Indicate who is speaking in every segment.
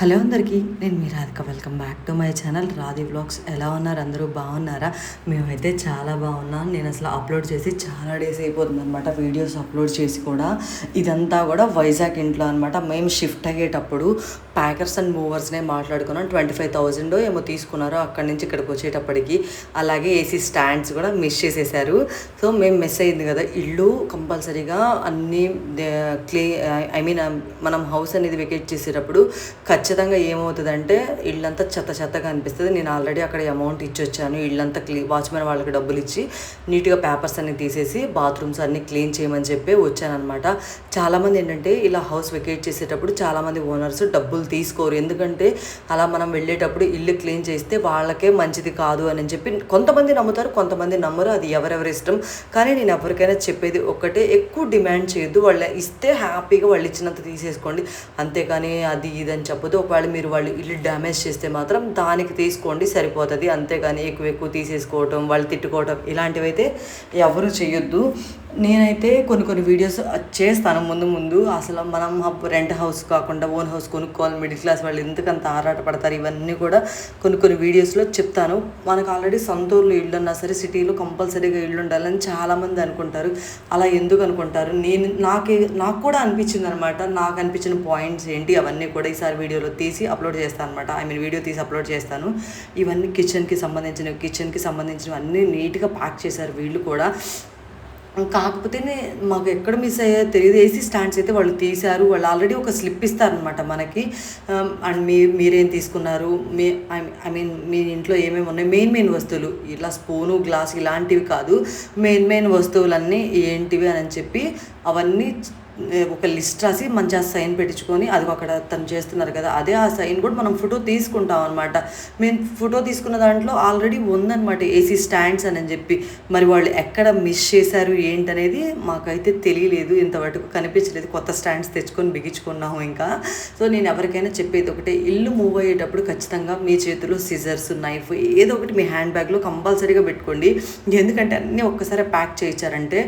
Speaker 1: Hello అందరికీ నేను మీ Radhika. Welcome back to my channel Radhi vlogs ఎలా ఉన్నారు? అందరూ బాగున్నారా? మేమైతే చాలా బాగున్నాం. నేను అసలు అప్లోడ్ చేసి చాలా డేస్ అయిపోతుంది అనమాట వీడియోస్ అప్లోడ్ చేసి కూడా. ఇదంతా కూడా వైజాగ్ ఇంట్లో అనమాట మేము షిఫ్ట్ అయ్యేటప్పుడు ప్యాకర్స్ అండ్ మూవర్స్నే మాట్లాడుకున్నాం. ట్వంటీ ఫైవ్ థౌజండ్ ఏమో తీసుకున్నారు అక్కడి నుంచి ఇక్కడికి వచ్చేటప్పటికి. అలాగే ఏసీ స్టాండ్స్ కూడా మిస్ చేసేసారు. సో మేము మిస్ అయింది కదా. ఇల్లు కంపల్సరీగా అన్నీ క్లీ ఐ మీన్ మనం హౌస్ అనేది వెకేట్ చేసేటప్పుడు ఖచ్చితంగా ఏమవుతుందంటే ఇల్లంతా చెత్త చెత్తగా అనిపిస్తుంది. నేను ఆల్రెడీ అక్కడ అమౌంట్ ఇచ్చి వచ్చాను ఇల్లంతా క్లీ వాచ్మెన్ వాళ్ళకి డబ్బులు ఇచ్చి నీట్గా పేపర్స్ అన్ని తీసేసి బాత్రూమ్స్ అన్ని క్లీన్ చేయమని చెప్పి వచ్చానమాట చాలామంది ఏంటంటే ఇలా హౌస్ వెకేట్ చేసేటప్పుడు చాలామంది ఓనర్స్ డబ్బులు తీసుకోరు. ఎందుకంటే అలా మనం వెళ్ళేటప్పుడు ఇల్లు క్లీన్ చేస్తే వాళ్ళకే మంచిది కాదు అని చెప్పి కొంతమంది నమ్ముతారు కొంతమంది నమ్మరు. అది ఎవరెవరి ఇష్టం? కానీ నేను ఎవరికైనా చెప్పేది ఒక్కటే ఎక్కువ డిమాండ్ చేయొద్దు. వాళ్ళు ఇస్తే హ్యాపీగా వాళ్ళు ఇచ్చినంత తీసేసుకోండి. అంతేకాని అది ఇది అని చెప్పదు ఒకవేళ మీరు వాళ్ళు ఇల్లు డ్యామేజ్ చేస్తే మాత్రం దానికి తీసుకోండి సరిపోతుంది. అంతేగాని ఎక్కువ ఎక్కువ తీసేసుకోవటం వాళ్ళు తిట్టుకోవటం ఇలాంటివైతే ఎవరు చేయొద్దు. నేనైతే కొన్ని కొన్ని వీడియోస్ చేస్తాను ముందు ముందు. అసలు మనం రెంట్ హౌస్ కాకుండా ఓన్ హౌస్ కొనుక్కోవాలి మిడిల్ క్లాస్ వాళ్ళు ఎందుకంత ఆరాట పడతారు? ఇవన్నీ కూడా కొన్ని కొన్ని వీడియోస్లో చెప్తాను. మనకు ఆల్రెడీ సొంతూరులో ఇల్లు ఉన్నా సరే సిటీలో కంపల్సరీగా ఇల్లు ఉండాలని చాలామంది అనుకుంటారు. అలా ఎందుకు అనుకుంటారు? నేను నాకే నాకు కూడా అనిపించింది అనమాట నాకు అనిపించిన పాయింట్స్ ఏంటి? అవన్నీ కూడా ఈసారి వీడియోలో తీసి అప్లోడ్ చేస్తాను అనమాట. ఐ మీన్ వీడియో తీసి అప్లోడ్ చేస్తాను. ఇవన్నీ కిచెన్కి సంబంధించినవి కిచెన్కి సంబంధించినవి అన్నీ నీట్గా ప్యాక్ చేశారు వీళ్ళు కూడా. కాకపోతే మాకు ఎక్కడ మిస్ అయ్యా తెలియదు. ఏసీ స్టాండ్స్ అయితే వాళ్ళు తీశారు. వాళ్ళు ఆల్రెడీ ఒక స్లిప్ ఇస్తారనమాట మనకి. Um, అండ్ మీ మీరేం తీసుకున్నారు? మీ ఐ మీన్ మీ ఇంట్లో ఏమేమి ఉన్నాయి? మెయిన్ మెయిన్ వస్తువులు. ఇలా స్పూను గ్లాస్ ఇలాంటివి కాదు. మెయిన్ మెయిన్ వస్తువులన్నీ ఏంటివి అని చెప్పి అవన్నీ ఒక లిస్ట్ రాసి మంచిగా సైన్ పెట్టించుకొని అది అక్కడ తను చేస్తున్నారు కదా అదే ఆ సైన్ కూడా మనం ఫోటో తీసుకుంటాం అనమాట మేము ఫోటో తీసుకున్న దాంట్లో ఆల్రెడీ ఉందన్నమాట ఏసీ స్టాండ్స్ అని చెప్పి. మరి వాళ్ళు ఎక్కడ మిస్ చేశారు ఏంటనేది మాకైతే తెలియలేదు ఇంతవరకు కనిపించలేదు. కొత్త స్టాండ్స్ తెచ్చుకొని బిగించుకున్నాము ఇంకా. సో నేను ఎవరికైనా చెప్పేది ఒకటే ఇల్లు మూవ్ అయ్యేటప్పుడు ఖచ్చితంగా మీ చేతిలో సిజర్స్ నైఫ్ ఏదో ఒకటి మీ హ్యాండ్ బ్యాగ్లో కంపల్సరీగా పెట్టుకోండి. ఎందుకంటే అన్నీ ఒక్కసారి ప్యాక్ చేయించారంటే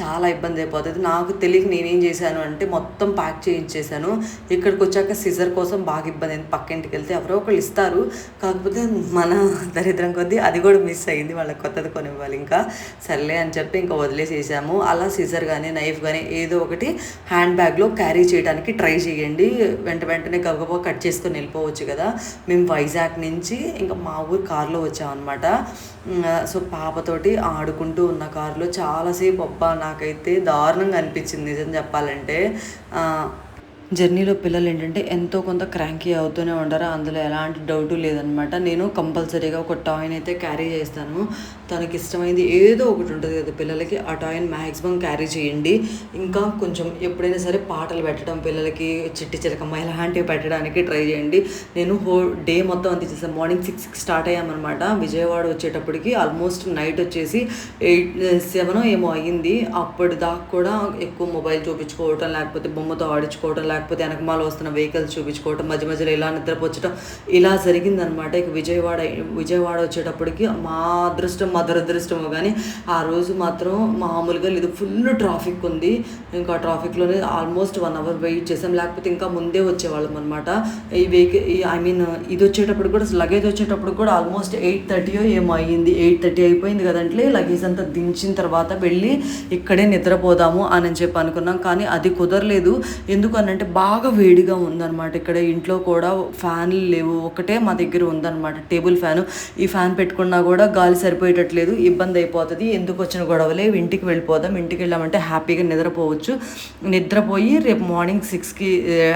Speaker 1: చాలా ఇబ్బంది అయిపోతుంది నాకు తెలియక నేనేం చేశాను అంటే మొత్తం ప్యాక్ చేయించేసాను ఇక్కడికి వచ్చాక సిజర్ కోసం బాగా ఇబ్బంది అయింది. పక్కింటికి వెళ్తే ఎవరో ఒకళ్ళు ఇస్తారు. కాకపోతే మన దరిద్రం కొద్దీ అది కూడా మిస్ అయింది వాళ్ళకి కొత్తది కొనివ్వాలి ఇంకా. సర్లే అని చెప్పి ఇంకా వదిలేసేసాము. అలా సిజర్ కానీ నైఫ్ కానీ ఏదో ఒకటి హ్యాండ్ బ్యాగ్లో క్యారీ చేయడానికి ట్రై చేయండి. వెంట వెంటనే గబగబా కట్ చేసుకొని వెళ్ళిపోవచ్చు కదా. మేము వైజాగ్ నుంచి ఇంకా మా ఊరు కారులో వచ్చామన్నమాట. సో పాపతోటి ఆడుకుంటూ ఉన్న కారులో చాలాసేపు అబ్బా నాకైతే దారుణంగా అనిపించింది నిజం చెప్పాలంటే. జర్నీలో పిల్లలు ఏంటంటే ఎంతో కొంత క్రాంకీ అవుతూనే ఉంటారు. అందులో ఎలాంటి డౌట్ లేదనమాట నేను కంపల్సరీగా ఒక టాయ్ని అయితే క్యారీ చేస్తాను. తనకి ఇష్టమైంది ఏదో ఒకటి ఉంటుంది కదా పిల్లలకి ఆ టాయ్ని మ్యాక్సిమం క్యారీ చేయండి. ఇంకా కొంచెం ఎప్పుడైనా సరే పాటలు పెట్టడం పిల్లలకి చిట్టి చిలకమ్మ ఇలాంటివి పెట్టడానికి ట్రై చేయండి. నేను హో డే మొత్తం అంత చేసాను మార్నింగ్ సిక్స్కి స్టార్ట్ అయ్యామన్నమాట. విజయవాడ వచ్చేటప్పటికి ఆల్మోస్ట్ నైట్ వచ్చేసి ఎయిట్ సెవెన్ ఏమో అయ్యింది. అప్పటి దాకా కూడా ఎక్కువ మొబైల్ చూపించుకోవటం లేకపోతే బొమ్మతో ఆడించుకోవటం లేకపోతే లేకపోతే వెనకమాల వస్తున్న వెహికల్స్ చూపించుకోవటం మధ్య మధ్యలో ఇలా నిద్రపోచడం ఇలా జరిగిందనమాట ఇక విజయవాడ విజయవాడ వచ్చేటప్పటికి మా అదృష్టం మా దురదృష్టమో కానీ ఆ రోజు మాత్రం మామూలుగా లేదు. ఫుల్ ట్రాఫిక్ ఉంది. ఇంకా ట్రాఫిక్లోనే ఆల్మోస్ట్ వన్ అవర్ వెయిట్ చేసాం లేకపోతే ఇంకా ముందే వచ్చేవాళ్ళం అనమాట ఈ వెహికల్ ఐ మీన్ ఇది వచ్చేటప్పుడు కూడా లగేజ్ వచ్చేటప్పుడు కూడా ఆల్మోస్ట్ ఎయిట్ థర్టీయో ఏమో అయ్యింది. ఎయిట్ థర్టీ అయిపోయింది కదంటే లగేజ్ అంతా దించిన తర్వాత వెళ్ళి ఇక్కడే నిద్రపోదాము అని చెప్పి అనుకున్నాం. కానీ అది కుదరలేదు. ఎందుకనంటే బాగా వేడిగా ఉందన్నమాట. ఇక్కడ ఇంట్లో కూడా ఫ్యాన్లు లేవు. ఒకటే మా దగ్గర ఉందన్నమాట. Table fan. ఈ ఫ్యాన్ పెట్టుకున్నా కూడా గాలి సరిపోయేటట్లేదు. ఇబ్బంది అయిపోతుంది. ఎందుకు వచ్చిన గొడవలే? ఇంటికి వెళ్ళిపోదాం. ఇంటికి వెళ్ళామంటే హ్యాపీగా నిద్రపోవచ్చు. నిద్రపోయి రేపు మార్నింగ్ సిక్స్కి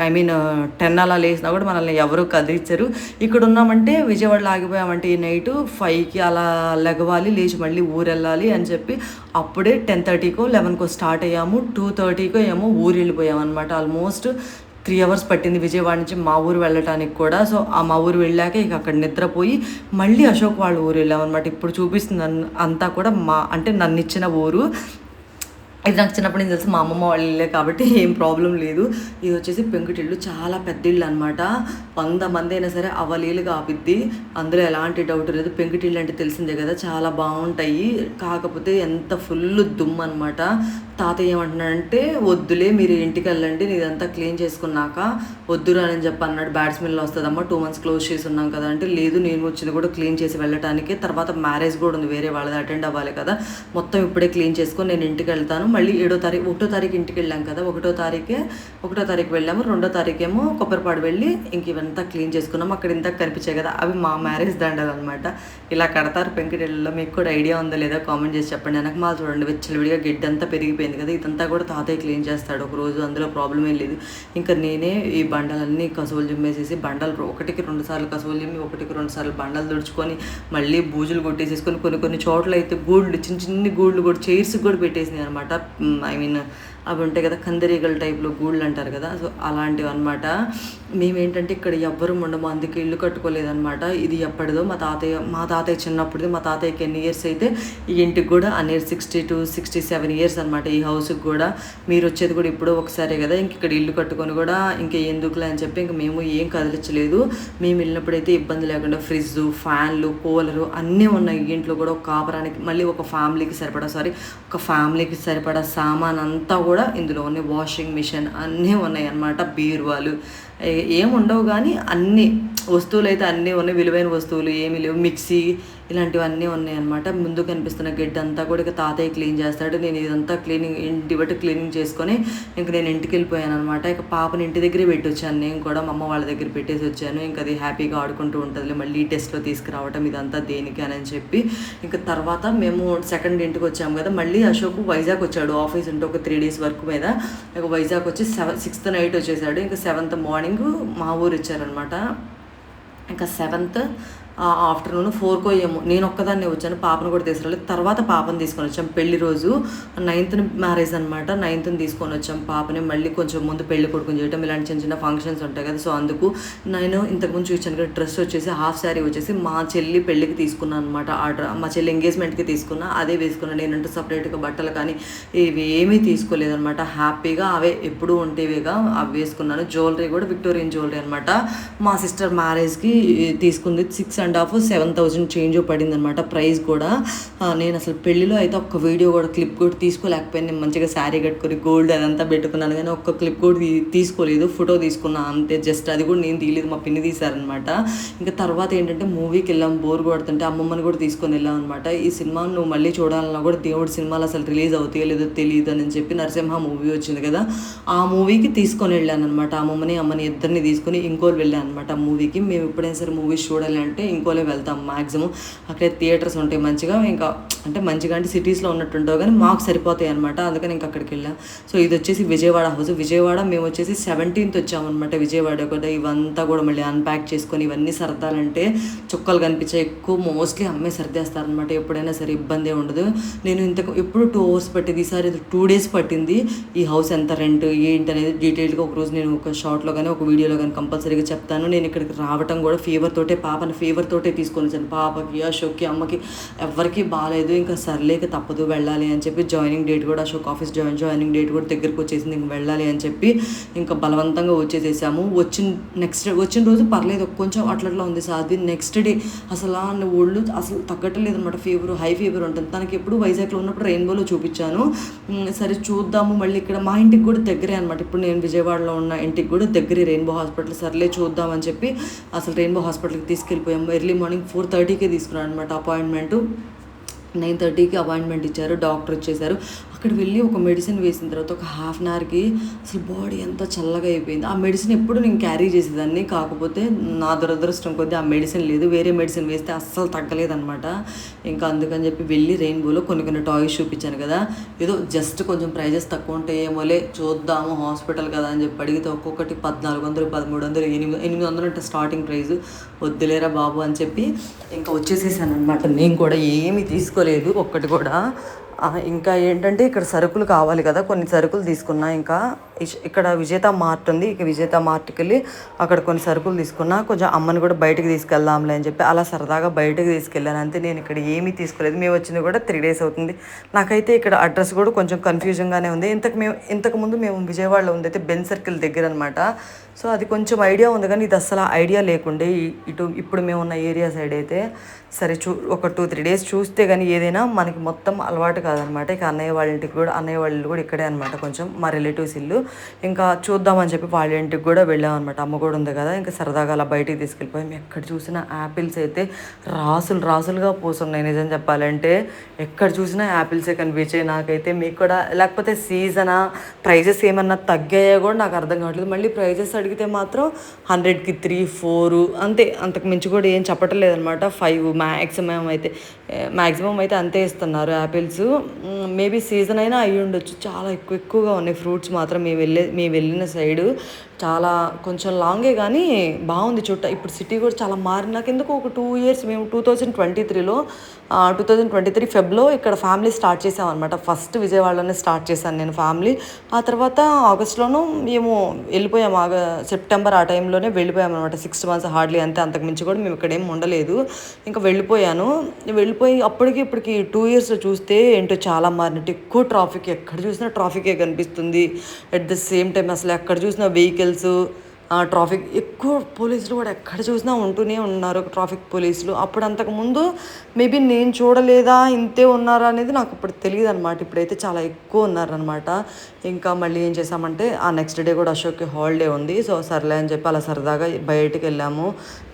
Speaker 1: ఐ మీన్ టెన్ అలా లేసినా కూడా మనల్ని ఎవరు కదిలించరు. ఇక్కడ ఉన్నామంటే విజయవాడలో ఆగిపోయామంటే ఈ నైట్ ఫైవ్కి అలా లెగవాలి. లేచి మళ్ళీ ఊరు వెళ్ళాలి అని చెప్పి అప్పుడే టెన్ థర్టీకో లెవెన్కో స్టార్ట్ అయ్యాము. టూ థర్టీకో ఏమో ఊరు వెళ్ళిపోయాం అనమాట ఆల్మోస్ట్ త్రీ అవర్స్ పట్టింది విజయవాడ నుంచి మా ఊరు వెళ్ళటానికి కూడా. సో ఆ మా ఊరు వెళ్ళాక ఇక అక్కడ నిద్రపోయి మళ్ళీ అశోక్ వాళ్ళ ఊరు వెళ్ళామన్నమాట. ఇప్పుడు చూపిస్తుంది అంతా కూడా మా అంటే నన్ను ఇచ్చిన ఊరు. ఇది నాకు చిన్నప్పటి నుంచి తెలుసు మా అమ్మమ్మ వాళ్ళ ఇల్లే కాబట్టి ఏం ప్రాబ్లం లేదు. ఇది వచ్చేసి పెంకుటిల్లు చాలా పెద్ద ఇల్లు అనమాట వంద మంది అయినా సరే అవలీలుగా ఆపిద్ది అందులో ఎలాంటి డౌట్ లేదు. పెంకుటిల్లు అంటే తెలిసిందే కదా చాలా బాగుంటాయి. కాకపోతే ఎంత ఫుల్ దుమ్ము అనమాట తాతయ్య ఏమంటున్నాడంటే వద్దులే మీరు ఇంటికి వెళ్ళండి ఇదంతా క్లీన్ చేసుకున్నాక వద్దురా అని చెప్పి అన్నాడు. బ్యాడ్ స్మెల్ వస్తుందమ్మా టూ మంత్స్ క్లోజ్ చేసి ఉన్నాం కదా అంటే లేదు నేను వచ్చింది కూడా క్లీన్ చేసి వెళ్ళటానికి. తర్వాత మ్యారేజ్ కూడా ఉంది వేరే వాళ్ళది అటెండ్ అవ్వాలి కదా. మొత్తం ఇప్పుడే క్లీన్ చేసుకొని నేను ఇంటికి వెళ్తాను. మళ్ళీ ఏడో తారీఖు ఒకటో తారీఖు ఇంటికి వెళ్ళాం కదా ఒకటో తారీఖే ఒకటో తారీఖు వెళ్ళాము రెండో తారీఖు ఏమో కొబ్బరిపాడు వెళ్ళి ఇంక ఇవంతా క్లీన్ చేసుకున్నాం. అక్కడ ఇంత కనిపించాయి కదా అవి మా మ్యారేజ్ దండలు అనమాట ఇలా కడతారు పెంకిటిళ్ళలో. మీకు కూడా ఐడియా ఉందో లేదో కామెంట్ చేసి చెప్పండి. వెనక మాలు చూడండి విచ్చలవిడిగా గిడ్డ అంతా పెరిగిపోయింది కదా ఇదంతా కూడా తాతయ్య క్లీన్ చేస్తాడు ఒక రోజు అందులో ప్రాబ్లం ఏం లేదు. ఇంకా నేనే ఈ బండలన్నీ కసువులు జిమ్మేసేసి బండలు ఒకటికి రెండు సార్లు కసువులు జిమ్మి ఒకటికి రెండు సార్లు బండలు తుడుచుకొని మళ్ళీ బూజులు కొట్టేసేసుకొని కొన్ని కొన్ని చోట్ల అయితే గూళ్ళు చిన్న చిన్ని గూళ్ళు కూడా చైర్స్ కూడా పెట్టేసినాయి అనమాట ఐ మీన్ అవి ఉంటాయి కదా కందిరీగల టైప్లో గూళ్ళు అంటారు కదా సో అలాంటివి అనమాట మేమేంటంటే ఇక్కడ ఎవ్వరు ఉండము అందుకే ఇల్లు కట్టుకోలేదనమాట ఇది ఎప్పటిదో మా తాతయ్య మా తాతయ్య చిన్నప్పుడుది మా తాతయ్యకి ఎన్ని ఇయర్స్ అయితే ఈ ఇంటికి కూడా అన్ని sixty two sixty seven years అనమాట ఈ హౌస్కి కూడా. మీరు వచ్చేది కూడా ఇప్పుడు ఒకసారి కదా ఇంక ఇక్కడ ఇల్లు కట్టుకొని కూడా ఇంకా ఎందుకులే అని చెప్పి ఇంక మేము ఏం కదిలించలేదు. మేము వెళ్ళినప్పుడైతే ఇబ్బంది లేకుండా ఫ్రిడ్జ్ ఫ్యాన్లు కూలరు అన్నీ ఉన్నాయి. ఈ ఇంట్లో కూడా ఒక కాపరానికి మళ్ళీ ఒక ఫ్యామిలీకి సరిపడా సారీ ఒక ఫ్యామిలీకి సరిపడా సామాన్ అంతా కూడా కూడా ఇందులో ఉన్నాయి వాషింగ్ మిషన్ అన్నీ ఉన్నాయి అన్నమాట బీరువాలు ఏముండవు కానీ అన్ని వస్తువులు అయితే అన్నీ ఉన్నాయి విలువైన వస్తువులు ఏమీ లేవు. మిక్సీ ఇలాంటివన్నీ ఉన్నాయి అనమాట ముందు కనిపిస్తున్న గడ్డి అంతా కూడా ఇక తాతయ్య క్లీన్ చేస్తాడు. నేను ఇదంతా క్లీనింగ్ ఇంటి బట్టి క్లీనింగ్ చేసుకొని ఇంక నేను ఇంటికి వెళ్ళిపోయాను అనమాట ఇక పాపని ఇంటి దగ్గరే పెట్టొచ్చాను నేను కూడా. మా అమ్మ వాళ్ళ దగ్గర పెట్టేసి వచ్చాను. ఇంకా అది హ్యాపీగా ఆడుకుంటూ ఉంటుంది మళ్ళీ టెస్ట్లో తీసుకురావటం ఇదంతా దేనికి అని చెప్పి ఇంకా తర్వాత మేము సెకండ్ ఇంటికి వచ్చాము కదా. మళ్ళీ అశోక్ వైజాగ్ వచ్చాడు ఆఫీస్ ఉంటే ఒక త్రీ డేస్ వర్క్ మీద. ఇక వైజాగ్ వచ్చి సెవెన్ సిక్స్త్ నైట్ వచ్చేసాడు. ఇంకా సెవెంత్ మార్నింగ్ మా ఊరు ఇచ్చారనమాట ఇంకా సెవెంత్ ఆఫ్టర్నూన్ ఫోర్కో ఏమో నేను ఒక్కదాన్నే వచ్చాను పాపను కూడా తీసుకురాలేదు. తర్వాత పాపను తీసుకొని వచ్చాం పెళ్ళి రోజు. నైన్త్ మ్యారేజ్ అనమాట నైన్త్ని తీసుకొని వచ్చాం పాపని. మళ్ళీ కొంచెం ముందు పెళ్ళి కొడుకుని చేయటం. ఇలాంటి చిన్న చిన్న ఫంక్షన్స్ ఉంటాయి కదా సో అందుకు నేను ఇంతకుముందు చూసాను కదా డ్రెస్ వచ్చేసి హాఫ్ శారీ వచ్చేసి మా చెల్లి పెళ్ళికి తీసుకున్నాను అనమాట ఆర్డర్ మా చెల్లి ఎంగేజ్మెంట్కి తీసుకున్నా. అదే వేసుకున్నాను నేనంటే సపరేట్గా బట్టలు కానీ ఇవి ఏమీ తీసుకోలేదనమాట హ్యాపీగా అవే ఎప్పుడూ ఉంటేవేగా అవి వేసుకున్నాను. జ్యువెలరీ కూడా విక్టోరియన్ జ్యువెలరీ అనమాట మా సిస్టర్ మ్యారేజ్కి తీసుకుంది six and half seven thousand change పడింది అనమాట ప్రైస్ కూడా. నేను అసలు పెళ్ళిలో అయితే ఒక్క వీడియో కూడా క్లిప్ కూడా తీసుకోలేకపోయాను. నేను మంచిగా శారీ కట్టుకొని గోల్డ్ అదంతా పెట్టుకున్నాను కానీ ఒక్క క్లిప్ కూడా తీసుకోలేదు. ఫోటో తీసుకున్నా అంతే. జస్ట్ అది కూడా నేను తీయలేదు. మా పిన్ని తీశారనమాట ఇంకా తర్వాత ఏంటంటే మూవీకి వెళ్ళాం. బోర్ కొడుతుంటే అమ్మమ్మని కూడా తీసుకొని వెళ్ళాం అనమాట ఈ సినిమా నువ్వు మళ్ళీ చూడాలన్నా కూడా దేవుడి సినిమాలు అసలు రిలీజ్ అవుతాయో లేదో తెలియదు అని చెప్పి నరసింహ మూవీ వచ్చింది కదా. ఆ మూవీకి తీసుకొని వెళ్ళాను అనమాట అమ్మమ్మని అమ్మని ఇద్దరిని తీసుకొని ఇంకోరు వెళ్ళాను అనమాట ఆ మూవీకి. మేము ఎప్పుడైనా సరే మూవీస్ చూడాలి అంటే ఇంకోలే వెళ్తాం మాక్సిమం. అక్కడే థియేటర్స్ ఉంటాయి మంచిగా. ఇంకా అంటే మంచిగా అంటే సిటీస్లో ఉన్నట్టుంటావు కానీ మాకు సరిపోతాయి అనమాట అందుకని ఇంకా అక్కడికి వెళ్ళాం. సో ఇది వచ్చేసి విజయవాడ హౌస్. విజయవాడ మేము వచ్చేసి సెవెంటీన్త్ వచ్చామన్నమాట విజయవాడ కూడా ఇవంతా కూడా మళ్ళీ అన్ప్యాక్ చేసుకొని ఇవన్నీ సర్దాలంటే చుక్కలు కనిపించాయి. ఎక్కువ మోస్ట్లీ అమ్మే సర్దేస్తారనమాట ఎప్పుడైనా సరే ఇబ్బంది ఉండదు. నేను ఇంతకు ఎప్పుడు టూ అవర్స్ పట్టింది. ఈసారి టూ డేస్ పట్టింది. ఈ హౌస్ ఎంత రెంట్ ఏంటి అనేది డీటెయిల్గా ఒక రోజు నేను ఒక షార్ట్లో కానీ ఒక వీడియోలో కానీ కంపల్సరీగా చెప్తాను. నేను ఇక్కడికి రావటం కూడా ఫీవర్ తోటే పాపని ఫీవర్ తోటే తీసుకొని వచ్చాను. పాపకి అశోక్కి అమ్మకి ఎవరికి బాగాలేదు ఇంకా సర్లేక తప్పదు వెళ్ళాలి అని చెప్పి జాయినింగ్ డేట్ కూడా Ashok office join joining date కూడా దగ్గరకు వచ్చేసింది. ఇంక వెళ్ళాలి అని చెప్పి ఇంకా బలవంతంగా వచ్చేసేసాము. వచ్చిన నెక్స్ట్ వచ్చిన రోజు పర్లేదు కొంచెం అట్లా ఉంది సాధ్వి నెక్స్ట్ డే. అసలు ఆ ఒళ్ళు అసలు తగ్గట్లేదు అనమాట ఫీవర్ హై ఫీవర్ ఉంటుంది. తనకి ఎప్పుడు వైజాగ్లో ఉన్నప్పుడు రెయిన్బోలో చూపించాను. సరే చూద్దాము మళ్ళీ ఇక్కడ మా ఇంటికి కూడా దగ్గరే అనమాట ఇప్పుడు నేను విజయవాడలో ఉన్న ఇంటికి కూడా దగ్గరే రెయిన్బో హాస్పిటల్. సర్లే చూద్దామని చెప్పి అసలు రెయిన్బో హాస్పిటల్కి తీసుకెళ్ళిపోయాము. ఎర్లీ మార్నింగ్ ఫోర్ థర్టీకే తీసుకున్నాను అనమాట అపాయింట్మెంట్ నైన్ థర్టీకి అపాయింట్మెంట్ ఇచ్చారు డాక్టర్ వచ్చేసారు. అక్కడ వెళ్ళి ఒక మెడిసిన్ వేసిన తర్వాత ఒక హాఫ్ అన్ అవర్కి అసలు బాడీ అంతా చల్లగా అయిపోయింది. ఆ మెడిసిన్ ఎప్పుడు నేను క్యారీ చేసేదాన్ని. కాకపోతే నా దురదృష్టం కొద్దీ ఆ మెడిసిన్ లేదు. వేరే మెడిసిన్ వేస్తే అస్సలు తగ్గలేదన్నమాట. ఇంకా అందుకని చెప్పి వెళ్ళి రెయిన్బోలో కొన్ని కొన్ని టాయ్స్ చూపించాను కదా. ఏదో జస్ట్ కొంచెం ప్రైజెస్ తక్కువ ఉంటాయేమోలే చూద్దాము హాస్పిటల్ కదా అని చెప్పి అడిగితే ఒక్కొక్కటి పద్నాలుగు వందలు పదమూడు వందలు ఎనిమిది ఎనిమిది వందలు అంటే స్టార్టింగ్ ప్రైస్ వద్దులేరా బాబు అని చెప్పి ఇంకా వచ్చేసేసాను అనమాట నేను కూడా ఏమీ తీసుకోలేదు. ఒక్కటి కూడా. ఇంకా ఏంటంటే ఇక్కడ సరుకులు కావాలి కదా కొన్ని సరుకులు తీసుకున్నా ఇంకా ఇక్కడ విజేత మార్ట్ ఉంది. ఇక విజేత మార్ట్కి వెళ్ళి అక్కడ కొన్ని సరుకులు తీసుకున్నా కొంచెం అమ్మని కూడా బయటకు తీసుకెళ్దాంలే అని చెప్పి అలా సరదాగా బయటకు తీసుకెళ్ళాను. అంతే నేను ఇక్కడ ఏమీ తీసుకోలేదు. మేము వచ్చింది కూడా త్రీ డేస్ అవుతుంది. నాకైతే ఇక్కడ అడ్రస్ కూడా కొంచెం కన్ఫ్యూజన్గానే ఉంది. ఇంతకు మేము ఇంతకుముందు మేము విజయవాడలో ఉంది అయితే బెన్ సర్కిల్ దగ్గర అనమాట సో అది కొంచెం ఐడియా ఉంది కానీ ఇది అసలు ఐడియా లేకుండే ఇటు ఇప్పుడు మేము ఉన్న ఏరియా సైడ్ అయితే సరే చూ ఒక టూ త్రీ డేస్ చూస్తే కానీ ఏదైనా మనకి మొత్తం అలవాటు కాదనమాట ఇక అన్నయ్య వాళ్ళ ఇంటికి కూడా అన్నయ్య వాళ్ళు కూడా ఇక్కడే అనమాట కొంచెం. మా రిలేటివ్స్ ఇల్లు. ఇంకా చూద్దామని చెప్పి వాళ్ళ ఇంటికి కూడా వెళ్ళాం అనమాట అమ్మ కూడా ఉంది కదా ఇంకా సరదాగా అలా బయటికి తీసుకెళ్ళిపోయాం. ఎక్కడ చూసినా యాపిల్స్ అయితే రాసులు రాసులుగా పోసున్నాయి. నిజం చెప్పాలంటే ఎక్కడ చూసినా యాపిల్సే కనిపించాయి నాకైతే. మీకు కూడా లేకపోతే సీజనా ప్రైజెస్ ఏమన్నా తగ్గాయో కూడా నాకు అర్థం కావట్లేదు. మళ్ళీ ప్రైజెస్ అడిగితే మాత్రం హండ్రెడ్కి త్రీ ఫోర్ అంతే. అంతకు మించి కూడా ఏం చెప్పటం లేదనమాట ఫైవ్ మ్యాక్సిమం అయితే మ్యాక్సిమం అయితే అంతే ఇస్తున్నారు యాపిల్స్ మేబీ సీజన్ అయినా అయ్యి ఉండొచ్చు చాలా ఎక్కువ ఎక్కువగా ఉన్నాయి. ఫ్రూట్స్ మాత్రం మేము వెళ్ళే మేము వెళ్ళిన సైడు చాలా కొంచెం లాంగే కానీ బాగుంది చుట్ట ఇప్పుడు సిటీ కూడా చాలా మారి నాకు ఎందుకు ఒక టూ ఇయర్స్ మేము టూ థౌజండ్ ట్వంటీ త్రీలో టూ థౌజండ్ ట్వంటీ త్రీ ఫెబ్లో ఇక్కడ ఫ్యామిలీ స్టార్ట్ చేసామన్నమాట. ఫస్ట్ విజయవాడలోనే స్టార్ట్ చేశాను నేను ఫ్యామిలీ. ఆ తర్వాత ఆగస్ట్లోనూ మేము వెళ్ళిపోయాము. ఆగ సెప్టెంబర్ ఆ టైంలోనే వెళ్ళిపోయాము అనమాట సిక్స్ మంత్స్ హార్డ్లీ అంతే. అంతకుమించి కూడా మేము ఇక్కడ ఏం ఉండలేదు. ఇంకా వెళ్ళిపోయాను. వెళ్ళిపోయి అప్పటికి ఇప్పటికి టూ ఇయర్స్లో చూస్తే ఏంటో చాలా మారినట్టు ఎక్కువ ట్రాఫిక్. ఎక్కడ చూసినా ట్రాఫికే కనిపిస్తుంది. అట్ ద సేమ్ టైం అసలు ఎక్కడ చూసినా వెహికల్స్ కెమికల్స్ ట్రాఫిక్ ఎక్కువ పోలీసులు కూడా ఎక్కడ చూసినా ఉంటూనే ఉన్నారు ట్రాఫిక్ పోలీసులు. అప్పుడు అంతకుముందు మేబీ నేను చూడలేదా ఇంతే ఉన్నారా అనేది నాకు ఇప్పుడు తెలియదు అనమాట ఇప్పుడైతే చాలా ఎక్కువ ఉన్నారనమాట ఇంకా మళ్ళీ ఏం చేసామంటే ఆ నెక్స్ట్ డే కూడా అశోక్కి హాలిడే ఉంది. సో సర్లే అని చెప్పి అలా సరదాగా బయటికి వెళ్ళాము.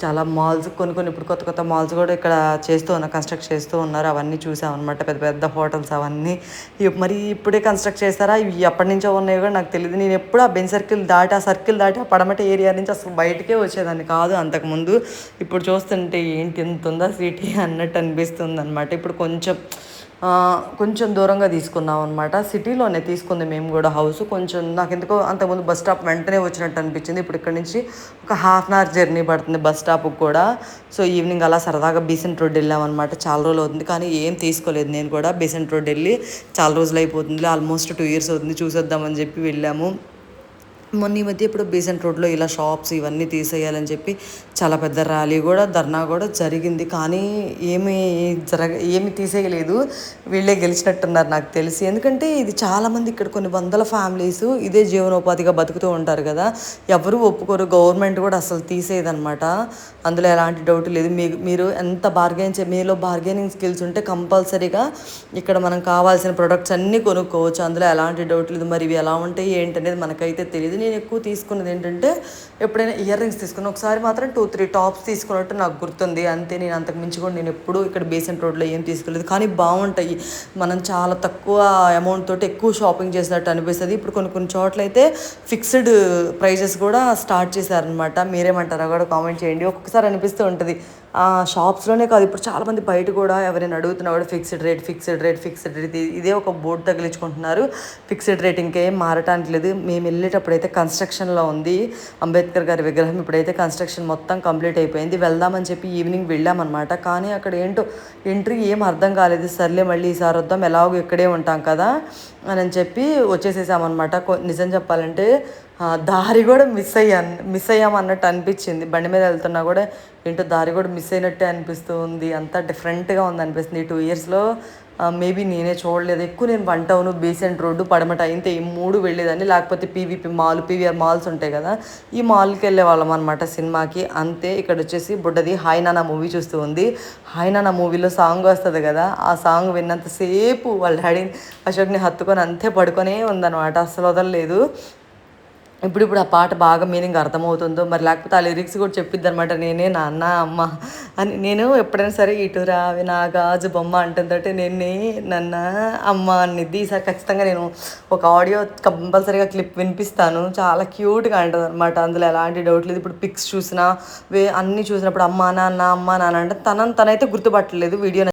Speaker 1: చాలా మాల్స్ కొన్ని కొన్ని ఇప్పుడు కొత్త కొత్త మాల్స్ కూడా ఇక్కడ చేస్తూ ఉన్నారు కన్స్ట్రక్ట్ చేస్తూ ఉన్నారు. అవన్నీ చూసామన్నమాట. పెద్ద పెద్ద హోటల్స్ అవన్నీ. మరి ఇప్పుడే కన్స్ట్రక్ట్ చేస్తారా? ఇవి ఎప్పటి నుంచో ఉన్నాయో కూడా నాకు తెలియదు నేను ఎప్పుడు ఆ బెన్ సర్కిల్ దాటి ఆ సర్కిల్ దాటి ఆ పడమటి ఏరియా నుంచి అసలు బయటకే వచ్చేదాన్ని కాదు. అంతకుముందు ఇప్పుడు చూస్తుంటే ఏంటి ఎంత ఉందా సిటీ అన్నట్టు అనిపిస్తుంది అనమాట ఇప్పుడు కొంచెం కొంచెం దూరంగా తీసుకున్నాం అనమాట సిటీలోనే తీసుకుంది మేము కూడా హౌస్. కొంచెం నాకు ఎందుకో అంతకుముందు బస్ స్టాప్ వెంటనే వచ్చినట్టు అనిపించింది. ఇప్పుడు ఇక్కడ నుంచి ఒక హాఫ్ అన్ అవర్ జర్నీ పడుతుంది బస్ స్టాప్కి కూడా. సో ఈవినింగ్ అలా సరదాగా బీసెంట్ రోడ్ వెళ్ళామన్నమాట చాలా రోజులు అవుతుంది కానీ ఏం తీసుకోలేదు నేను కూడా. బీసెంట్ రోడ్ వెళ్ళి చాలా రోజులు అయిపోతుంది. ఆల్మోస్ట్ టూ ఇయర్స్ అవుతుంది. చూసేద్దామని చెప్పి వెళ్ళాము. మొన్న ఈ మధ్య ఇప్పుడు బీసెంట్ రోడ్లో ఇలా షాప్స్ ఇవన్నీ తీసేయాలని చెప్పి చాలా పెద్ద ర్యాలీ కూడా ధర్నా కూడా జరిగింది. కానీ ఏమి జరగ ఏమి తీసేయలేదు. వీళ్ళే గెలిచినట్టున్నారు నాకు తెలిసి. ఎందుకంటే ఇది చాలామంది ఇక్కడ కొన్ని వందల ఫ్యామిలీస్ ఇదే జీవనోపాధిగా బతుకుతూ ఉంటారు కదా. ఎవరు ఒప్పుకోరు. గవర్నమెంట్ కూడా అసలు తీసేదన్నమాట అందులో ఎలాంటి డౌట్ లేదు. మీ మీరు ఎంత బార్గెన్ చే మీలో బార్గెనింగ్ స్కిల్స్ ఉంటే కంపల్సరీగా ఇక్కడ మనం కావాల్సిన ప్రొడక్ట్స్ అన్నీ కొనుక్కోవచ్చు. అందులో ఎలాంటి డౌట్ లేదు. మరి ఇవి ఎలా ఉంటాయి? ఏంటనేది మనకైతే తెలియదు నేను ఎక్కువ తీసుకున్నది ఏంటంటే ఎప్పుడైనా ఇయర్ రింగ్స్ తీసుకున్నా. ఒకసారి మాత్రం టూ త్రీ టాప్స్ తీసుకున్నట్టు నాకు గుర్తుంది. అంతే నేను అంతకు మించి కూడా నేను ఎప్పుడూ ఇక్కడ బేసెంట్ రోడ్లో ఏం తీసుకోలేదు. కానీ బాగుంటాయి. మనం చాలా తక్కువ అమౌంట్ తోటి ఎక్కువ షాపింగ్ చేసినట్టు అనిపిస్తుంది. ఇప్పుడు కొన్ని కొన్ని చోట్ల అయితే ఫిక్స్డ్ ప్రైజెస్ కూడా స్టార్ట్ చేశారనమాట మీరేమంటారో కూడా కామెంట్ చేయండి. ఒక్కొక్కసారి అనిపిస్తూ ఉంటుంది. ఆ షాప్స్లోనే కాదు. ఇప్పుడు చాలామంది బయట కూడా ఎవరైనా అడుగుతున్నా కూడా fixed rate fixed rate fixed rate ఇదే ఒక బోర్డు తగిలించుకుంటున్నారు. ఫిక్స్డ్ రేట్ ఇంకేం మారటానికి లేదు. మేము వెళ్ళేటప్పుడు అయితే కన్స్ట్రక్షన్లో ఉంది. అంబేద్కర్ గారి విగ్రహం ఇప్పుడైతే కన్స్ట్రక్షన్ మొత్తం కంప్లీట్ అయిపోయింది. వెళ్దామని చెప్పి ఈవినింగ్ వెళ్ళామన్నమాట. కానీ అక్కడ ఏంటో ఎంట్రీ ఏం అర్థం కాలేదు. సర్లే మళ్ళీ ఈసారి వద్దాం ఎలాగో ఇక్కడే ఉంటాం కదా అని చెప్పి వచ్చేసేసామన్నమాట. నిజం చెప్పాలంటే దారి కూడా మిస్ అయ్యాను మిస్ అయ్యామన్నట్టు అనిపించింది. బండి మీద వెళ్తున్నా కూడా ఏంటో దారి కూడా మిస్ అయినట్టే అనిపిస్తుంది అంతా డిఫరెంట్గా ఉంది అనిపిస్తుంది. ఈ టూ ఇయర్స్లో మేబీ నేనే చూడలేదు. ఎక్కువ నేను వన్ టౌన్ బీసెంట్ రోడ్డు పడమట ఇంతే ఈ మూడు వెళ్ళేదాన్ని. లేకపోతే పీవీపీ మాల్ పీవీఆర్ మాల్స్ ఉంటాయి కదా. ఈ మాల్కి వెళ్ళే వాళ్ళం అనమాట సినిమాకి. అంతే ఇక్కడ వచ్చేసి బుడ్డది హాయ్ నాన్న మూవీ చూస్తూ ఉంది. హాయ్ నాన్న మూవీలో సాంగ్ వస్తుంది కదా ఆ సాంగ్ విన్నంతసేపు వాళ్ళ డాడీ అశోక్ని హత్తుకొని అంతే పడుకొనే ఉందన్నమాట. అసలు వదలలేదు. ఇప్పుడు ఇప్పుడు ఆ పాట బాగా మీనింగ్ అర్థమవుతుందో మరి లేకపోతే ఆ లిరిక్స్ కూడా చెప్పిద్ది అనమాట నేనే నాన్న అమ్మ అని. నేను ఎప్పుడైనా సరే ఇటు రావి నా గాజు బొమ్మ అంటుందంటే నేనే నన్న అమ్మ అనిద్ది ఈసారి ఖచ్చితంగా నేను ఒక ఆడియో కంపల్సరీగా క్లిప్ వినిపిస్తాను. చాలా క్యూట్గా అంటుంది అనమాట అందులో ఎలాంటి డౌట్ లేదు. ఇప్పుడు పిక్స్ చూసినా వే అన్నీ చూసినప్పుడు అమ్మ నాన్న అమ్మ నాన్న అంటే తనని తనైతే గుర్తుపట్టలేదు. వీడియో